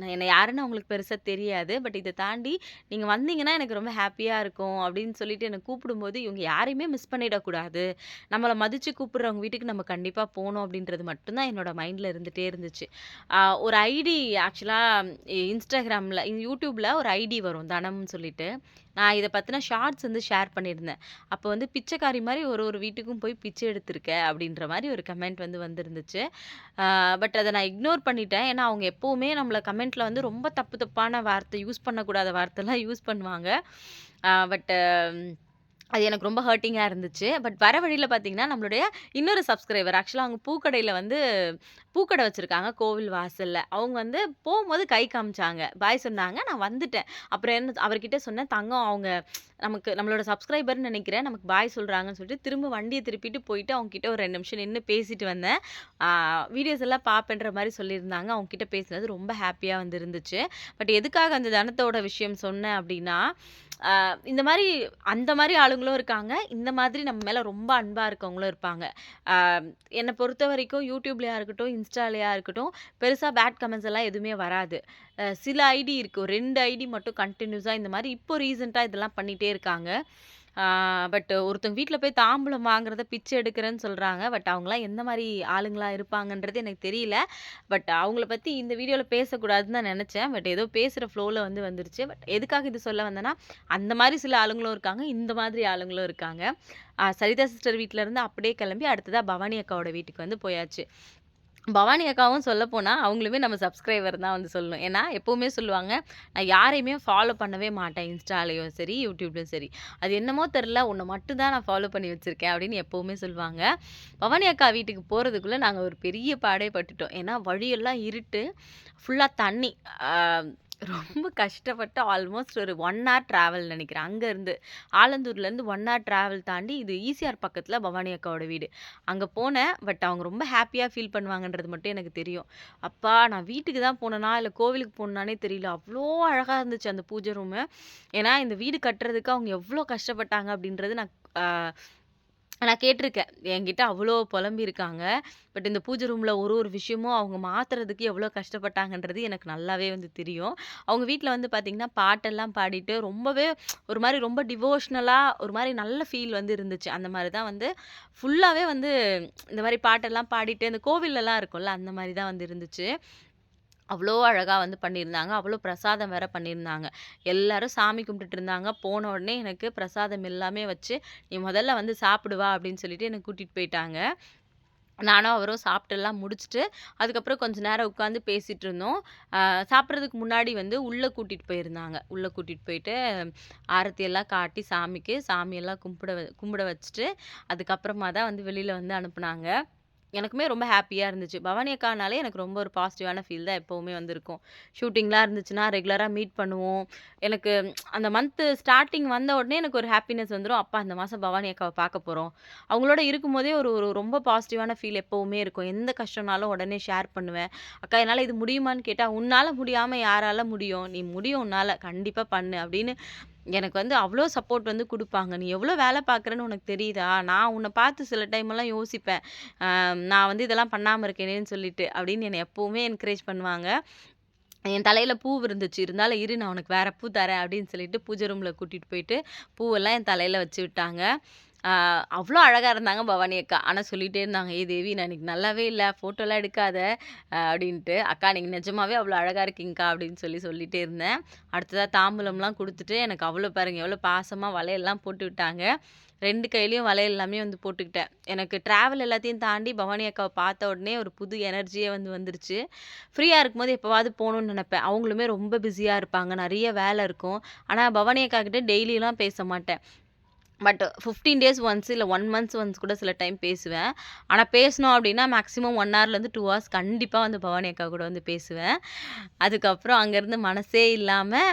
நான் என்னை யாருன்னு அவங்களுக்கு பெருசாக தெரியாது. பட் இதை தாண்டி நீங்கள் வந்தீங்கன்னா எனக்கு ரொம்ப ஹாப்பியாக இருக்கும் அப்படின்னு சொல்லிட்டு என்னை கூப்பிடும்போது இவங்க யாரையுமே மிஸ் பண்ணிடக்கூடாது. நம்மளை மதித்து கூப்பிட்றவங்க வீட்டுக்கு நம்ம கண்டிப்பாக போகணும் அப்படின்றது மட்டும்தான் என்னோட மைண்டில் இருந்துகிட்டே இருந்துச்சு. ஒரு ஐடி ஆக்சுவலாக இன்ஸ்டாகிராமில் யூடியூப்பில் ஒரு ஐடி வரும் தனம்னு சொல்லிட்டு. நான் இதை பற்றின ஷார்ட்ஸ் வந்து ஷேர் பண்ணியிருந்தேன். அப்போ வந்து பிச்சைக்காரி மாதிரி ஒரு ஒரு வீட்டுக்கும் போய் பிச்சை எடுத்திருக்க அப்படின்ற மாதிரி ஒரு கமெண்ட் வந்து வந்துருந்துச்சு. பட் அதை நான் இக்னோர் பண்ணிட்டேன். ஏன்னா அவங்க எப்போவுமே நம்மளை கமெண்ட்டில் வந்து ரொம்ப தப்பு தப்பான வார்த்தை யூஸ் பண்ணக்கூடாத வார்த்தைலாம் யூஸ் பண்ணுவாங்க. பட்டு அது எனக்கு ரொம்ப ஹர்ட்டிங்காக இருந்துச்சு. பட் வர வழியில் பார்த்தீங்கன்னா நம்மளுடைய இன்னொரு சப்ஸ்கிரைபர் ஆக்சுவலாக அவங்க பூக்கடையில் வந்து பூக்கடை வச்சுருக்காங்க கோவில் வாசலில். அவங்க வந்து போகும்போது கை காமிச்சாங்க. பாய் சொன்னாங்க நான் வந்துட்டேன். அப்புறம் என்ன அவர்கிட்ட சொன்னேன் தங்கம் அவங்க நமக்கு நம்மளோட சப்ஸ்கிரைபர்னு நினைக்கிறேன். நமக்கு பாய் சொல்கிறாங்கன்னு சொல்லிட்டு திரும்ப வண்டியை திருப்பிட்டு போயிட்டு அவங்ககிட்ட ஒரு ரெண்டு நிமிஷம் நின்று பேசிட்டு வந்தேன். வீடியோஸ் எல்லாம் பார்ப்பேன்ற மாதிரி சொல்லியிருந்தாங்க. அவங்ககிட்ட பேசினது ரொம்ப ஹாப்பியாக வந்து இருந்துச்சு பட் எதுக்காக அந்த தனத்தோட விஷயம் சொன்னேன் அப்படின்னா இந்த மாதிரி அந்த மாதிரி ஆளுங்களும் இருக்காங்க. இந்த மாதிரி நம்ம மேலே ரொம்ப அன்பாக இருக்கவங்களும் இருப்பாங்க. என்னை பொறுத்த வரைக்கும் யூடியூப்லையாக இருக்கட்டும் இன்ஸ்டாலையா இருக்கட்டும் பெருசாக பேட் கமெண்ட்ஸ் எல்லாம் எதுவுமே வராது. சில ஐடி இருக்குது ரெண்டு ஐடி மட்டும் கண்டினியூஸாக இந்த மாதிரி இப்போ ரீசெண்டாக இதெல்லாம் பண்ணிகிட்டே இருக்காங்க. பட் ஒருத்தவங்க வீட்டில் போய் தாம்பூலம் வாங்குறத பிச்சை எடுக்கிறேன்னு சொல்கிறாங்க பட் அவங்களாம் எந்த மாதிரி ஆளுங்களா இருப்பாங்கன்றது எனக்கு தெரியல. பட் அவங்கள பற்றி இந்த வீடியோவில் பேசக்கூடாதுன்னு தான் நினச்சேன். பட் ஏதோ பேசுகிற ஃப்ளோவில் வந்து வந்துருச்சு. பட் எதுக்காக இது சொல்ல வந்தேன்னா அந்த மாதிரி சில ஆளுங்களும் இருக்காங்க. இந்த மாதிரி ஆளுங்களும் இருக்காங்க. சரிதா சிஸ்டர் வீட்டிலேருந்து அப்படியே கிளம்பி அடுத்ததாக பவானி அக்காவோட வீட்டுக்கு வந்து போயாச்சு. பவானி அக்காவும் சொல்லப்போனால் அவங்களுமே நம்ம சப்ஸ்கிரைபர் தான் வந்து சொல்லணும். ஏன்னா எப்போவுமே சொல்லுவாங்க நான் யாரையுமே ஃபாலோ பண்ணவே மாட்டேன் இன்ஸ்டாலேயும் சரி யூடியூப்லேயும் சரி. அது என்னமோ தெரில உன்னை மட்டும் தான் நான் ஃபாலோ பண்ணி வச்சுருக்கேன் அப்படின்னு எப்போவுமே சொல்லுவாங்க. பவானி அக்கா வீட்டுக்கு போகிறதுக்குள்ளே நாங்கள் ஒரு பெரிய பாடே பட்டுட்டோம். ஏன்னா வழியெல்லாம் இருட்டு ஃபுல்லாக தண்ணி. ரொம்ப கஷ்டப்பட்டு ஆல்மோஸ்ட் ஒரு ஒன் ஹவர் ட்ராவல் நினைக்கிறேன். அங்கேருந்து ஆலந்தூர்லேருந்து ஒன் ஹவர் ட்ராவல் தாண்டி இது ஈசிஆர் பக்கத்தில் பவானி அக்காவோட வீடு. அங்கே போனேன் பட் அவங்க ரொம்ப ஹாப்பியாக ஃபீல் பண்ணுவாங்கன்றது மட்டும் எனக்கு தெரியும். அப்பா நான் வீட்டுக்கு தான் போனேனா இல்லை கோவிலுக்கு போனானே தெரியல. அவ்வளோ அழகாக இருந்துச்சு அந்த பூஜை ரூமு ஏன்னா இந்த வீடு கட்டுறதுக்கு அவங்க எவ்வளோ கஷ்டப்பட்டாங்க அப்படின்றது நான் நான் கேட்டிருக்கேன். என்கிட்ட அவ்வளோ புலம்பியிருக்காங்க. பட் இந்த பூஜை ரூமில் ஒரு ஒரு விஷயமும் அவங்க மாற்றுறதுக்கு எவ்வளோ கஷ்டப்பட்டாங்கன்றது எனக்கு நல்லாவே வந்து தெரியும். அவங்க வீட்டில் வந்து பார்த்திங்கன்னா பாட்டெல்லாம் பாடிட்டு ரொம்பவே ஒரு மாதிரி ரொம்ப டிவோஷ்னலாக ஒரு மாதிரி நல்ல ஃபீல் வந்து இருந்துச்சு. அந்த மாதிரி தான் வந்து ஃபுல்லாகவே வந்து இந்த மாதிரி பாட்டெல்லாம் பாடிட்டு, இந்த கோவில்லலாம் இருக்கும்ல, அந்த மாதிரி தான் வந்து இருந்துச்சு. அவ்வளோ அழகாக வந்து பண்ணியிருந்தாங்க அவ்வளோ பிரசாதம் வேறு பண்ணியிருந்தாங்க எல்லோரும் சாமி கும்பிட்டுட்டு இருந்தாங்க போன உடனே எனக்கு பிரசாதம் எல்லாமே வச்சு நீ முதல்ல வந்து சாப்பிடுவா அப்படின்னு சொல்லிட்டு என்னை கூட்டிகிட்டு போயிட்டாங்க நானும் அவரும் சாப்பிட்டுலாம் முடிச்சுட்டு, அதுக்கப்புறம் கொஞ்ச நேரம் உட்காந்து பேசிகிட்டு இருந்தோம். சாப்பிட்றதுக்கு முன்னாடி வந்து உள்ளே கூட்டிகிட்டு போயிருந்தாங்க. உள்ளே கூட்டிகிட்டு போயிட்டு, ஆரத்தி எல்லாம் காட்டி சாமிக்கு, சாமியெல்லாம் கும்பிட வ கும்பிட வச்சுட்டு, அதுக்கப்புறமா தான் வந்து வெளியில் வந்து அனுப்புனாங்க. எனக்குமே ரொம்ப ஹாப்பியாக இருந்துச்சு. பவானி அக்கானாலே எனக்கு ரொம்ப ஒரு பாசிட்டிவான ஃபீல் தான் எப்போவுமே வந்து இருக்கும். ஷூட்டிங்லாம் இருந்துச்சுன்னா ரெகுலராக மீட் பண்ணுவோம். எனக்கு அந்த மந்த்து ஸ்டார்ட்டிங் வந்த உடனே எனக்கு ஒரு ஹாப்பினஸ் வந்துடும் அப்பா அந்த மாதம் பவானி அக்காவை பார்க்க போகிறோம் அவங்களோட இருக்கும்போதே ஒரு ஒரு ரொம்ப பாசிட்டிவான ஃபீல் எப்போவுமே இருக்கும். எந்த கஷ்டம்னாலும் உடனே ஷேர் பண்ணுவேன். அக்கா என்னால் இது முடியுமான்னு கேட்டால் உன்னால் முடியாமல் யாரால முடியும்? நீ முடியும் உன்னால் கண்டிப்பாக பண்ணு" அப்படின்னு எனக்கு வந்து அவ்வளோ சப்போர்ட் வந்து கொடுப்பாங்க "நீ எவ்வளோ வேலை பார்க்குறேன்னு உனக்கு தெரியுதா? நான் உன்ன பார்த்து சில டைமெல்லாம் யோசிப்பேன். நான் வந்து இதெல்லாம் பண்ணாமல் இருக்கேனேன்னு சொல்லிட்டு" அப்படின்னு என்னை எப்போவுமே என்கரேஜ் பண்ணுவாங்க. என் தலையில் பூ இருந்துச்சு. இருந்தாலும் "இரு நான் உனக்கு வேறு பூ தரேன்" அப்படின்னு சொல்லிட்டு பூஜை ரூமில் கூட்டிகிட்டு போயிட்டு, பூவெல்லாம் என் தலையில் வச்சு விட்டாங்க. அவ்வளோ அழகாக இருந்தாங்க பவானி அக்கா. ஆனால் சொல்லிகிட்டே இருந்தாங்க, ஏ தேவி நான் இன்னைக்கு நல்லாவே இல்லை ஃபோட்டோலாம் எடுக்காத" அப்படின்ட்டு. "அக்கா நீங்கள் நிஜமாவே அவ்வளோ அழகாக இருக்கீங்கக்கா" அப்படின்னு சொல்லி சொல்லிகிட்டே இருந்தேன். அடுத்ததாக தாம்பூலம்லாம் கொடுத்துட்டு எனக்கு அவ்வளோ பாருங்க எவ்வளோ பாசமாக வளையல்லாம் போட்டு விட்டாங்க. ரெண்டு கையிலையும் வலை எல்லாமே வந்து போட்டுக்கிட்டேன். எனக்கு ட்ராவல் எல்லாத்தையும் தாண்டி பவானி அக்காவை பார்த்த உடனே ஒரு புது எனர்ஜியே வந்து வந்துருச்சு. ஃப்ரீயாக இருக்கும்போது எப்போவாவது போகணுன்னு நினப்பேன் அவங்களுமே ரொம்ப பிஸியாக இருப்பாங்க. நிறைய வேலை இருக்கும். ஆனால் பவானி அக்கா கிட்டே டெய்லியெலாம் பேச மாட்டேன். பட் 15 டேஸ் ஒன்ஸ் இல்லை ஒன் மந்த்ஸ் ஒன்ஸ் கூட சில டைம் பேசுவேன். ஆனால் பேசணும் அப்படின்னா மேக்ஸிமம் ஒன் ஹவர்லேருந்து டூ ஹவர்ஸ் கண்டிப்பாக வந்து பவானி அக்கா கூட வந்து பேசுவேன். அதுக்கப்புறம் அங்கேருந்து மனசே இல்லாமல்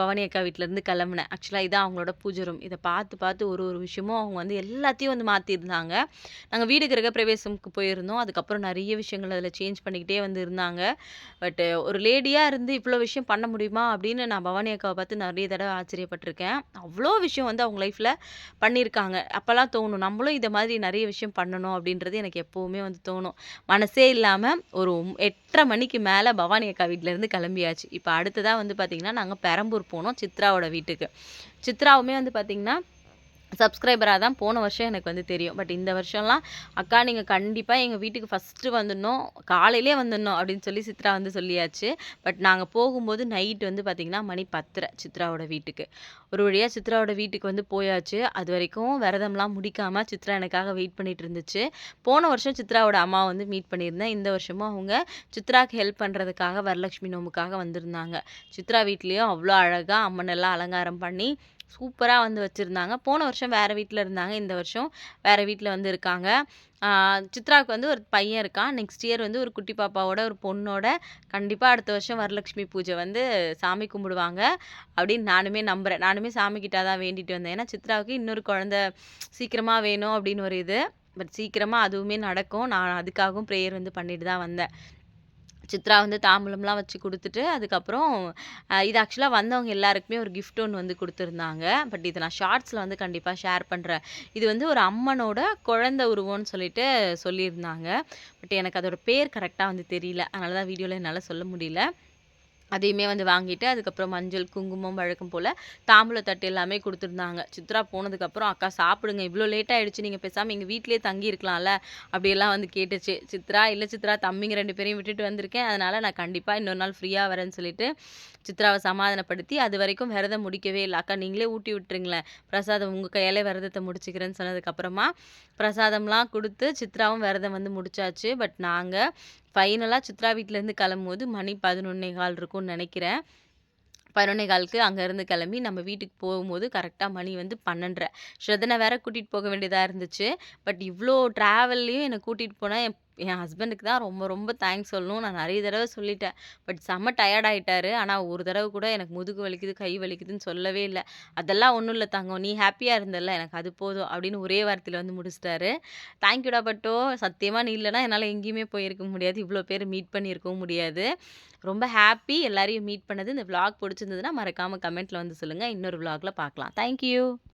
பவானி அக்கா வீட்லேருந்து கிளம்புனேன். ஆக்சுவலாக இதான் அவங்களோட பூஜை ரூம். இதை பார்த்து பார்த்து ஒரு ஒரு விஷயமும் அவங்க வந்து எல்லாத்தையும் வந்து மாற்றிருந்தாங்க நாங்கள் வீடு கிரகப்பிரவேசம்க்கு போயிருந்தோம். அதுக்கப்புறம் நிறைய விஷயங்கள் அதில் சேஞ்ச் பண்ணிக்கிட்டே வந்து இருந்தாங்க. பட் ஒரு லேடியாக இருந்து இவ்வளோ விஷயம் பண்ண முடியுமா? அப்படின்னு நான் பவானி அக்காவை பார்த்து நிறைய தடவை ஆச்சரியப்பட்டிருக்கேன் அவ்வளோ விஷயம் வந்து அவங்க லைஃப்பில் பண்ணியிருக்காங்க. அப்போல்லாம் தோணும், நம்மளும் இதை மாதிரி நிறைய விஷயம் பண்ணணும் அப்படின்றது எனக்கு எப்போவுமே வந்து தோணும். மனசே இல்லாம ஒரு 8:30 மணிக்கு மேல பவானி அக்கா வீட்டிலேருந்து கிளம்பியாச்சு. இப்ப அடுத்ததா வந்து பார்த்திங்கன்னா நாங்க பெரம்பூர் போனோம் சித்ராவோட வீட்டுக்கு. சித்ராவுமே வந்து பார்த்திங்கன்னா சப்ஸ்கிரைபராக தான் போன வருஷம் எனக்கு வந்து தெரியும். பட் இந்த வருஷம்லாம், "அக்கா நீங்கள் கண்டிப்பாக எங்கள் வீட்டுக்கு ஃபர்ஸ்ட்டு வந்துடணும். காலையிலே வந்துடணும்" அப்படின்னு சொல்லி சித்ரா வந்து சொல்லியாச்சு. பட் நாங்கள் போகும்போது நைட் வந்து பார்த்திங்கன்னா மணி பத்தரை சித்ராவோட வீட்டுக்கு. ஒரு வழியாக சித்ராவோட வீட்டுக்கு வந்து போயாச்சு. அது வரைக்கும் விரதம்லாம் முடிக்காமல் சித்ரா எனக்காக வெயிட் பண்ணிட்டு இருந்துச்சு. போன வருஷம் சித்ராவோட அம்மா வந்து மீட் பண்ணியிருந்தேன். இந்த வருஷமும் அவங்க சித்ராக்கு ஹெல்ப் பண்ணுறதுக்காக வரலட்சுமி நோம்புக்காக வந்திருந்தாங்க. சித்ரா வீட்லேயும் அவ்வளோ அழகாக அம்மனெல்லாம் அலங்காரம் பண்ணி, சூப்பராக வந்து வச்சுருந்தாங்க போன வருஷம் வேறு வீட்டில் இருந்தாங்க. இந்த வருஷம் வேறு வீட்டில் வந்து இருக்காங்க. சித்ராவுக்கு வந்து ஒரு பையன் இருக்கான். நெக்ஸ்ட் இயர் வந்து ஒரு குட்டி பாப்பாவோட, ஒரு பொண்ணோட கண்டிப்பாக அடுத்த வருஷம் வரலட்சுமி பூஜை வந்து சாமி கும்பிடுவாங்க. அப்படின்னு நானுமே நம்புகிறேன் நானுமே சாமிகிட்ட தான் வேண்டிட்டு வந்தேன். ஏன்னா சித்ராவுக்கு இன்னொரு குழந்தை சீக்கிரமாக வேணும் அப்படின்னு ஒரு இது. பட் சீக்கிரமாக அதுவுமே நடக்கும். நான் அதுக்காகவும் ப்ரேயர் வந்து பண்ணிட்டு தான் வந்தேன். சித்ரா வந்து தாம்பூலம்லாம் வச்சு கொடுத்துட்டு அதுக்கப்புறம் இது ஆக்சுவலாக வந்தவங்க எல்லாருக்குமே ஒரு கிஃப்ட் ஒன்று வந்து கொடுத்துருந்தாங்க பட் இதை நான் ஷார்ட்ஸில் வந்து கண்டிப்பாக ஷேர் பண்ணுறேன் இது வந்து ஒரு அம்மனோட குழந்தை உருவம்னு சொல்லிட்டு சொல்லியிருந்தாங்க. பட் எனக்கு அதோட பேர் கரெக்டாக வந்து தெரியல. அதனால தான் வீடியோவில் என்னால் சொல்ல முடியல. அதையுமே வந்து வாங்கிட்டு, அதுக்கப்புறம் மஞ்சள், குங்குமம் வழக்கம் போல் தாம்பூல தட்டு எல்லாமே கொடுத்துருந்தாங்க சித்ரா போனதுக்கப்புறம், "அக்கா சாப்பிடுங்க. இவ்வளோ லேட் ஆயிடுச்சு. பேசாமல் எங்கள் வீட்டிலே வீட்லயே தங்கியிருக்கலாம்ல" அப்படியெல்லாம் வந்து கேட்டுச்சு. சித்ரா, இல்லை சித்ரா தம்பிங்க ரெண்டு பேரையும் விட்டுட்டு வந்திருக்கேன். அதனால் நான் கண்டிப்பாக இன்னொரு நாள் ஃப்ரீயாக வரேன்னு" சொல்லிட்டு சித்ராவை சமாதானப்படுத்தி, அது வரைக்கும் விரதம் முடிக்கவே இல்லை "அக்கா நீங்களே ஊட்டி விட்டுருங்களேன். பிரசாதம் உங்கள் கையாலே விரதத்தை முடிச்சுக்கிறேன்னு" சொன்னதுக்கப்புறமா, பிரசாதம்லாம் கொடுத்து சித்ராவும் விரதம் வந்து முடிச்சாச்சு. பட் நாங்கள் ஃபைனலாக சித்ரா வீட்டிலேருந்து கிளம்பும்போது மணி 11:15 இருக்கும்னு நினைக்கிறேன் பதினொன்னே காலுக்கு அங்கேருந்து கிளம்பி நம்ம வீட்டுக்கு போகும்போது கரெக்டாக மணி வந்து பன்னெண்டரை ஸ்ரதனை வேற கூட்டிகிட்டு போக வேண்டியதாக இருந்துச்சு. பட் இவ்வளோ ட்ராவல்லையும் என்னை கூட்டிகிட்டு போனால் என் என் ஹஸ்பண்டுக்கு தான் ரொம்ப ரொம்ப தேங்க்ஸ் சொல்லணும். நான் நிறைய தடவை சொல்லிட்டேன். பட் செம்ம டயர்ட் ஆகிட்டாரு ஆனால் ஒரு தடவை கூட எனக்கு முதுகு வலிக்குது, கை வலிக்குதுன்னு சொல்லவே இல்லை "அதெல்லாம் ஒன்றும் இல்லை தங்கம். நீ ஹாப்பியாக இருந்தல எனக்கு அது போதும்" அப்படின்னு ஒரே வாரத்தில் வந்து முடிச்சுட்டாரு. தேங்க்யூடா பட்டோ சத்தியமாக நீ இல்லைனா என்னால் எங்கேயுமே போயிருக்க முடியாது. இவ்வளோ பேர் மீட் பண்ணியிருக்கவும் முடியாது. ரொம்ப ஹாப்பி எல்லாரையும் மீட் பண்ணது. இந்த விளாக் பிடிச்சிருந்ததுன்னா மறக்காமல் கமெண்ட்டில் வந்து சொல்லுங்கள் இன்னொரு விளாகில் பார்க்கலாம். Thank you.